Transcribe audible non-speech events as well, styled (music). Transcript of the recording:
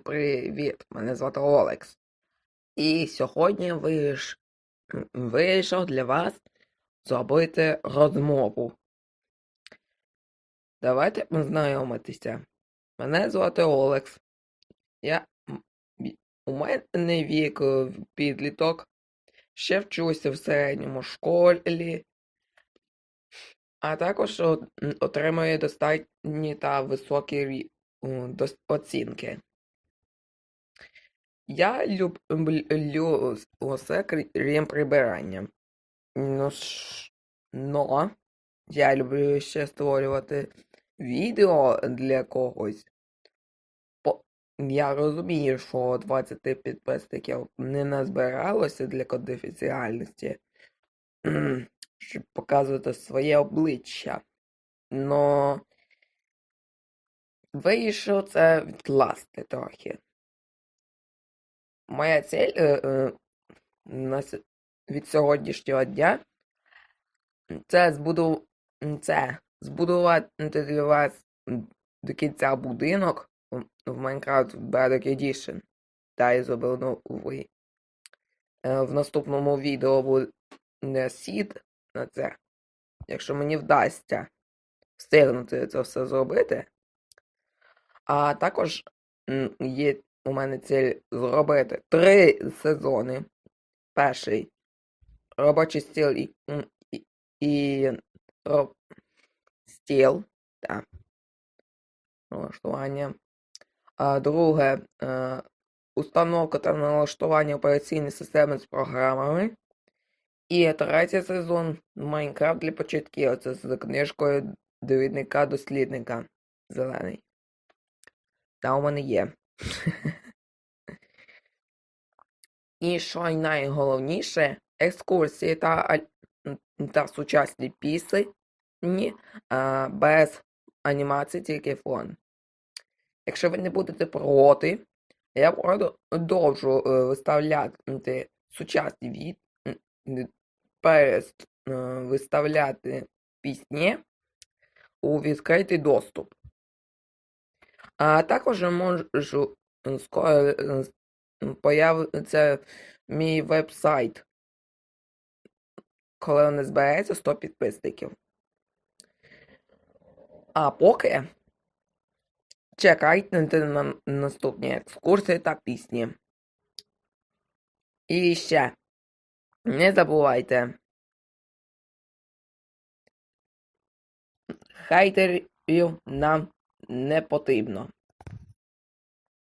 привіт! Мене звати Олекс. І сьогодні виш... вийшов для вас зробити розмову. Давайте познайомитися. Мене звати Олекс. Я... У мене вік е, підліток. Ще вчуся в середньому школі. А також о- м, отримую достатні та високі оцінки. Я люблю усе крім прибирання. Ну, но я люблю ще створювати відео для когось. Я розумію, що 20 підписників не назбиралося для конфіденціальності, (clears throat) щоб показувати своє обличчя. Но вирішив це відкласти трохи. Моя цель е, е, від сьогоднішнього дня це збуду... це збудувати для вас до кінця будинок в Minecraft Bedrock Edition. Та я зробив новий. Е, В наступному відео буде сід на це. Якщо мені вдасться встигнути це все зробити. А також є у мене ціль зробити три сезони. Перший робочий стіл і, і, і роб- стіл. Так. Налаштування. А друге е, установка та налаштування операційної системи з програмами. І третій сезон Майнкрафт для початків. Це з книжкою довідника дослідника зелений. Та у мене є. І що найголовніше, екскурсії та, та сучасні пісні а, без анімації, тільки фон. Якщо ви не будете проти, я продовжу е, виставляти сучасні від перест е, виставляти пісні у відкритий доступ. А також можу скоро е, появиться мій веб-сайт, коли не збереться 100 підписників. А поки чекайте на наступні екскурсії та пісні. І ще не забувайте. Хейтерів нам не потрібно.